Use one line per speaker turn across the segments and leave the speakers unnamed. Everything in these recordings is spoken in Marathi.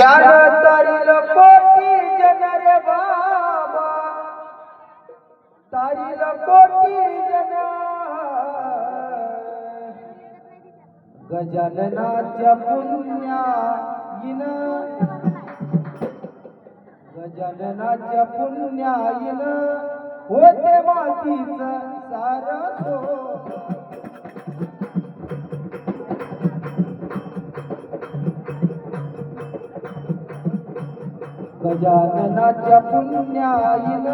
तारील कोटी जन रे बाबा. तारील कोटी जन. गजाननाच्या पुण्याईन गजाननाच्या पुण्याईन होते मातीच सार गजाननाच्या पुण्याईन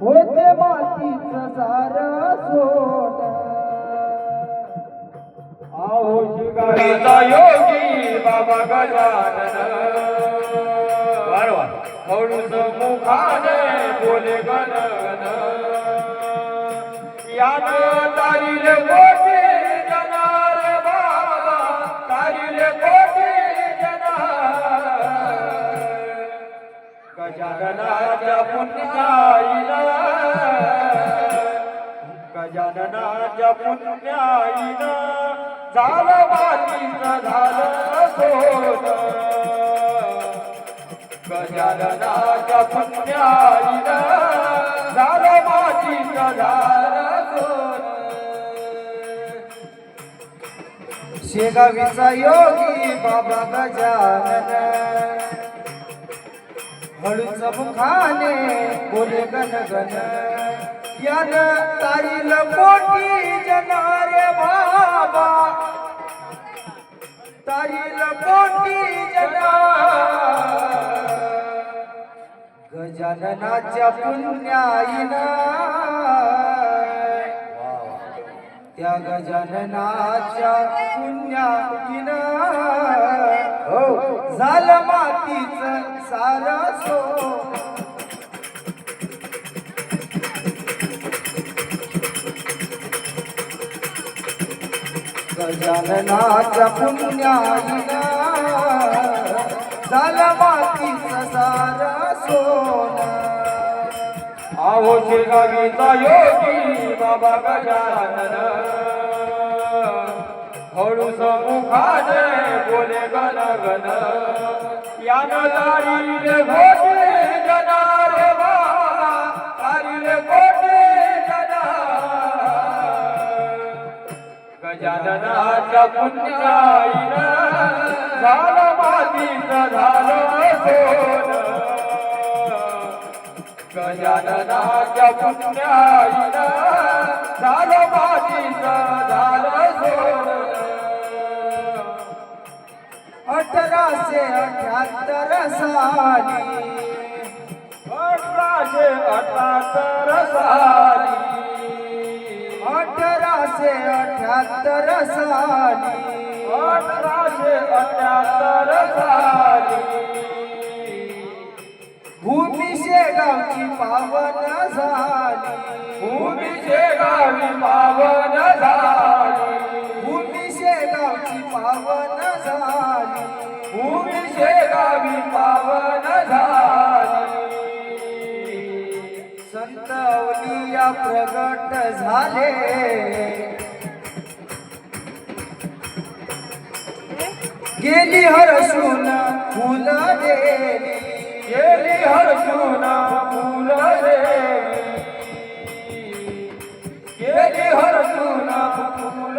होते मातीच सार सोड.
आहो शिकारीचा योगी बाबा गजानन. वारवा हळूच मुखाने बोले तारीले गजाननाच्या पुण्याईला गजाननाच्या पुण्याईनं झालं मातीचं झालं सोन गजाननाच्या पुण्याईनं झालं मातीचं झालं सोन
शेगावीचा योगी बाबा गजानन. हळूच मुखाने बोले गण गण यान तारील कोटी जनारे बाबा. तारील कोटी जना गजाननाच्या पुण्याईन. त्या गजाननाच्या पुण्याईन. हो झालं मातीचं गजाननाच्या पुण्याईन झालं मातीच सारा सोना.
आहो शेगावीचा योगी बाबा गजानन. हळू समुखाने बोले गण गण यान तारीले घोटे गजाननाच्या पुण्याईन झालं मातीचं झालं सोन. गजाननाच्या पुण्याईन झालं मातीचं झालं सोन.
अठराशे अठ्याहत्तर साली.
अठराशे अठ्याहत्तर साली.
अठराशे अठ्याहत्तर साली.
अठराशे अठ्याहत्तर साली.
भूमी शेगावची पावन झाली.
भूमीचे गावी पावन झाली.
संत प्रगट झाले. गेली हरसून फुल देली
गेली हरसून फुल देवी. गेली हरसून फुल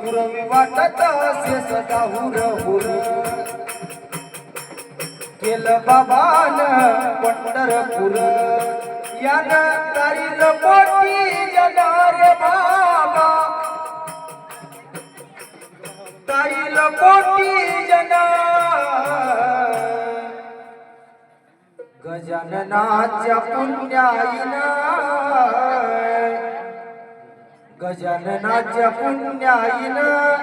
पुरवी वाटत असे सदा हुर हुर केलं बाबान पंढरपूर. यान तारील पोटी जनार बाबा. तारील पोटी जना गजाननाच्या पुण्याईनं. गजाननाच्या पुण्याईनं.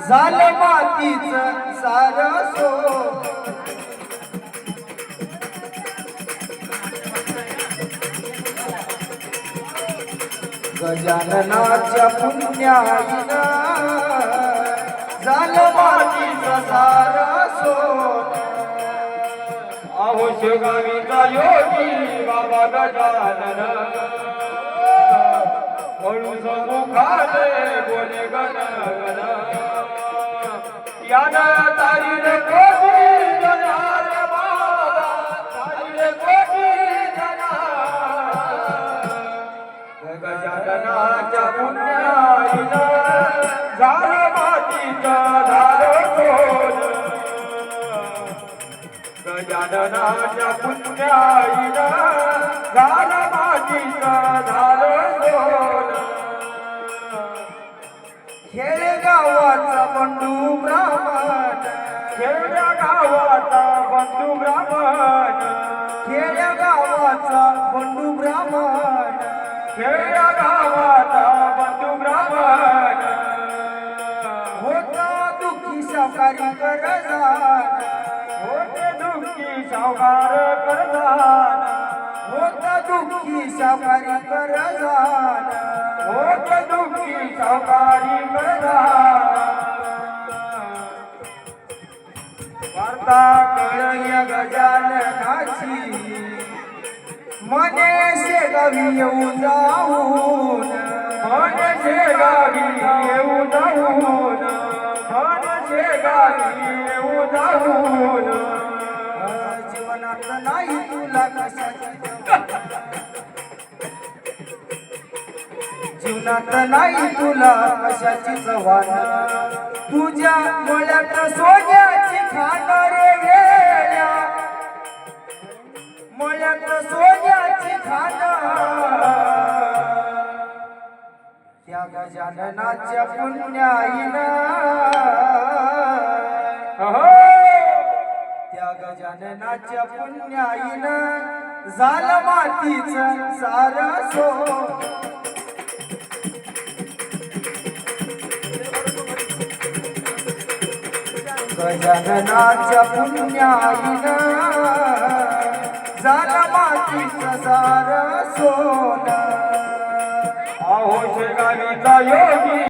झालं मातीच सार गजाननाच्या पुण्याईन झालं मातीच सार सो
आहो शिवगावीचा योगी बाबा गजानन. म्हणून मुखाने बोले? गजाननाच्या पुण्याईनं झालं मातीचं झालं सोनं
खेडेगावाचा बंडू ब्राह्मण.
खेड्या गावाचा बंधू ब्राह्मण.
खेडेगावाचा बंडू ब्राह्मण.
खेड्या
दुःखी सावकारी करजान
होते दुःखी सावकार करताना
होता दुःखी सावकारी करजान
होते दुःखी सावकारी करताना
वार्ता कळल्या मने शेगावी येऊ जाऊन
येऊ जाऊन
जीवनात नाही तुला कशाची जीवनात नाही तुला कशाची जवान? तुझ्या डोळ्यात सोन्याची जननाच्या पुण्याईन पुण्याईनं झालं मातीचं सार सो गजाननाच्या पुण्याईन झालं मातीच सार सोन
आहो शेगावीचा योगी